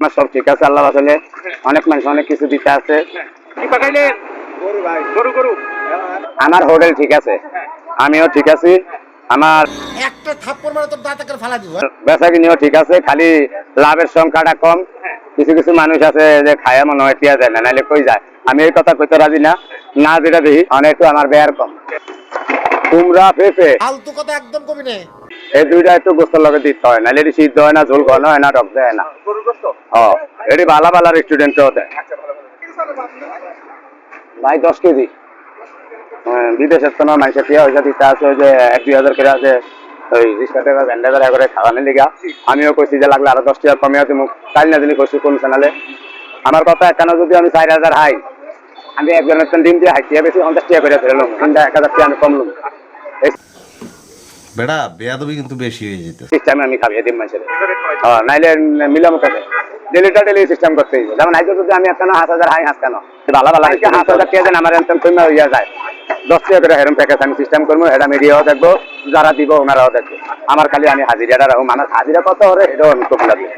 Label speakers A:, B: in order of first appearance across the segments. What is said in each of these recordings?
A: আমার সব ঠিক আছে আল্লাহ আসলে অনেক মানুষ অনেক কিছু দিতে আছে। আমার হোটেল ঠিক আছে আমিও ঠিক আছি। আমার
B: একটা থাপ্পড় মারে তোর দাঁত ফালা দিব
A: বেচা কিনিও ঠিক আছে খালি লাভের সংখ্যাটা কম। কিছু কিছু মানুষ আছে যে খায়া মনে হয় টিয়া যায় না নাহলে কই যায়? আমি এই কথা কইতে রাজি না। না যেটা দেখি অনেক আমার বেয়ার কম। কুমড়া পেঁপে।
B: ফালতু কথা একদম কবি নে।
A: এই দুইটা একটু গোস্তর লগে দিতে হয় নাহলে এটি সিদ্ধ হয় না ঝোল ঘন হয় না টক দেয় না।
C: গরুর
A: এটি ভালো ভালো রেস্টুরেন্টও দেয়।
C: আচ্ছা ভালো ভালো
A: ভাই দশ কেজি। হ্যাঁ, বিদেশের তো নয় মানুষের টিয়া হয়েছে দিতে আছে ওই যে এক দুই হাজার করে আছে ওই রিক্সা টাকা ভ্যান্ডা করে করে খাওয়ানোর লিগা। আমিও কইছি যে লাগলে আরও দশ টাকা কমে আছে মুখ কাল না দিনই কইছি কোন চ্যানেলে আমার কথা কেন যদি আমি চার হাজার হাই আমি একজনের ডিম দিয়ে হাইটিয়া বেশি পঞ্চাশ টাকা করে ফেললাম এক হাজার টাকা আমি কমলাম
D: বেড়া বেয়াদবি কিন্তু বেশি হয়ে যেত।
A: সিস্টেমে আমি খাবিয়ে দিম মানুষের হ্যাঁ নাইলে মিলামুখে ডেলিটা ডেলি সিস্টেম করতে হইবে। যেমন আইতে যদি আমি একটা হাত হাজার হাই হাত কেন? ভালো ভালো হাত হাজার দেন আমার এনতেন কমে হইয়া যায়। দশ টাকা করে হেরম প্যাকেজ আমি সিস্টেম করব এটা মিডিয়াও দেখব যারা দিব ওনারাও দেখব। আমার খালি আমি হাজিরাটা রাখব আমার হাজিরা কত হবে এটাও আমি খুব লাগবে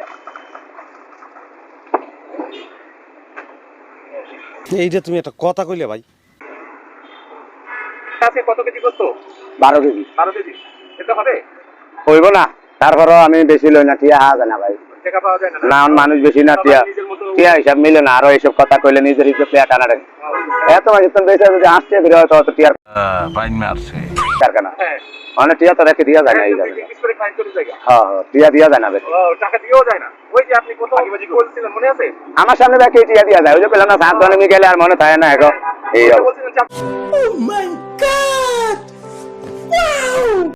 E: এইটা তুমি একটা কথা কইলে ভাই।
C: কত কেজি গোস্ত
A: বারো কেজি।
C: বারো কেজি।
A: হইব না। তারপরেও আমি বেশি লই না টিয়া হাজা না ভাই।
C: টাকা পাওয়া যায় না
A: মানুষ বেশি না টিয়া টিয়া হিসাব মিলে না আরও এইসব কথা কইলে নিজের হিসেবে প্লেয়ার টানা রাখে এত মানুষ তো বেশি যদি আসছে হয়তো অত টিয়ার
D: পাইন মারছে।
A: কেনা অনেক টিয়া তো রেখে দিয়া যায় না এই জায়গায়। হ্যাঁ হ্যাঁ, টিয়া দিয়া যায় না বেশি।
C: টাকা দিয়েও যায় না। ওই যে আপনি কোথাও বলছিলেন মনে আছে?
A: আমার সামনে টিয়া দিয়া যায়? ওই যে পেলাম না সাত গেলে আর মনে থাকে না এখন এই অবস্থা।